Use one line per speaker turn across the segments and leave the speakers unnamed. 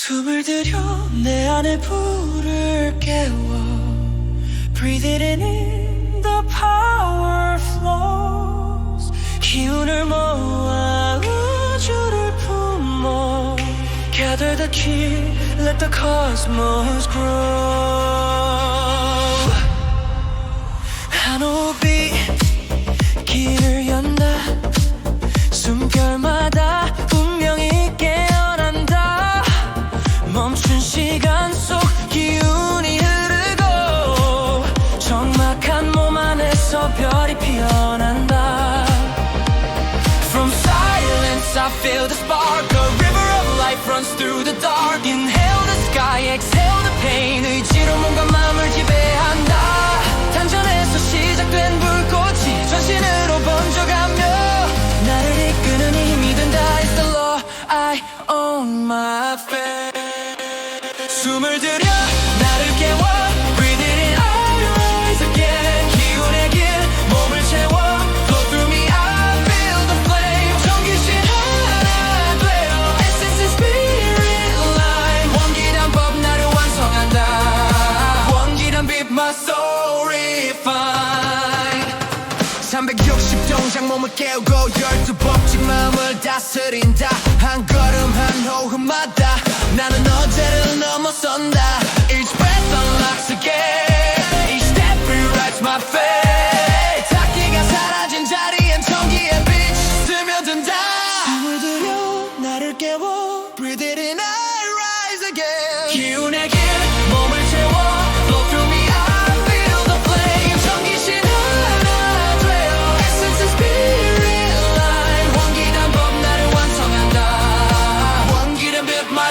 숨을 들여 내 안에 불을 깨워 Breathe it in, in the power flows 기운을 모아 우주를 품어 Gather the key, let the cosmos grow 한호 feel the spark A river of life runs through the dark Inhale the sky, exhale the pain 의지로 몸과 마음을 지배한다 단전에서 시작된 불꽃이 전신으로 번져가며 나를 이끄는 힘이 된다 It's the law I own my fate 숨을 들여 나를 깨워 soul refined
360 동작 몸을 깨우고 열두 법지 마음을 다스린다 한 걸음 한 호흡마다 나는 어제를 넘어선다
Each breath unlocks again Each step rewrites my fate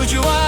Would you want